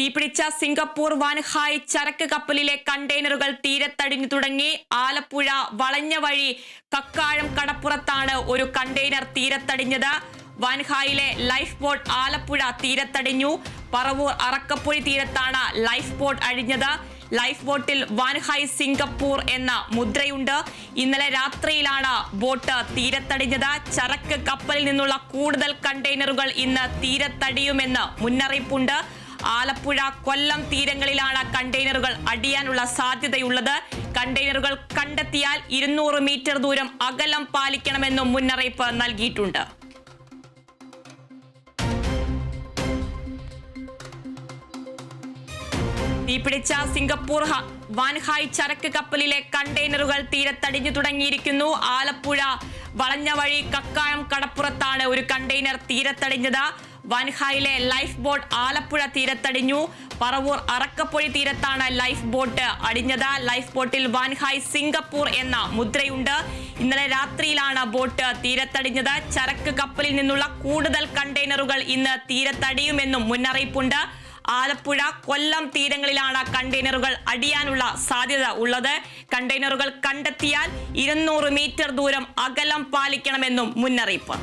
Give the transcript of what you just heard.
തീപിടിച്ച Singapore Wan Hai ചരക്ക് കപ്പലിലെ കണ്ടെയ്നറുകൾ തീരത്തടിഞ്ഞു തുടങ്ങി. ആലപ്പുഴ വളഞ്ഞ വഴി കക്കാഴം കടപ്പുറത്താണ് ഒരു കണ്ടെയ്നർ തീരത്തടിഞ്ഞത്. വാൻഹായിലെ ലൈഫ് ബോട്ട് ആലപ്പുഴ തീരത്തടിഞ്ഞു. പറവൂർ അറക്കപ്പൊഴി തീരത്താണ് ലൈഫ് ബോട്ട് അഴിഞ്ഞത്. ലൈഫ് ബോട്ടിൽ വാൻഹായ് സിംഗപ്പൂർ എന്ന മുദ്രയുണ്ട്. ഇന്നലെ രാത്രിയിലാണ് ബോട്ട് തീരത്തടിഞ്ഞത്. ചരക്ക് കപ്പലിൽ നിന്നുള്ള കൂടുതൽ കണ്ടെയ്നറുകൾ ഇന്ന് തീരത്തടിയുമെന്ന് മുന്നറിയിപ്പുണ്ട്. ആലപ്പുഴ കൊല്ലം തീരങ്ങളിലാണ് കണ്ടെയ്നറുകൾ അടിയാനുള്ള സാധ്യതയുള്ളത്. കണ്ടെയ്നറുകൾ കണ്ടെത്തിയാൽ ഇരുന്നൂറ് മീറ്റർ ദൂരം അകലം പാലിക്കണമെന്നും മുന്നറിയിപ്പ് നൽകിയിട്ടുണ്ട്. തീപിടിച്ച സിംഗപ്പൂർ വാൻഹായ് ചരക്ക് കപ്പലിലെ കണ്ടെയ്നറുകൾ തീരത്തടിഞ്ഞു തുടങ്ങിയിരിക്കുന്നു. ആലപ്പുഴ വളഞ്ഞ വഴി കക്കായം കടപ്പുറത്താണ് ഒരു കണ്ടെയ്നർ തീരത്തടിഞ്ഞത്. വാൻഹായിലെ ലൈഫ് ബോട്ട് ആലപ്പുഴ തീരത്തടിഞ്ഞു. പറവൂർ അറക്കപ്പൊഴി തീരത്താണ് ലൈഫ് ബോട്ട് അടിഞ്ഞത്. ലൈഫ് ബോട്ടിൽ വാൻഹായ് സിംഗപ്പൂർ എന്ന മുദ്രയുണ്ട്. ഇന്നലെ രാത്രിയിലാണ് ബോട്ട് തീരത്തടിഞ്ഞത്. ചരക്ക് കപ്പലിൽ നിന്നുള്ള കൂടുതൽ കണ്ടെയ്നറുകൾ ഇന്ന് തീരത്തടിയുമെന്നും മുന്നറിയിപ്പുണ്ട്. ആലപ്പുഴ കൊല്ലം തീരങ്ങളിലാണ് കണ്ടെയ്നറുകൾ അടിയാനുള്ള സാധ്യത ഉള്ളത്. കണ്ടെയ്നറുകൾ കണ്ടെത്തിയാൽ ഇരുന്നൂറ് മീറ്റർ ദൂരം അകലം പാലിക്കണമെന്നും മുന്നറിയിപ്പ്.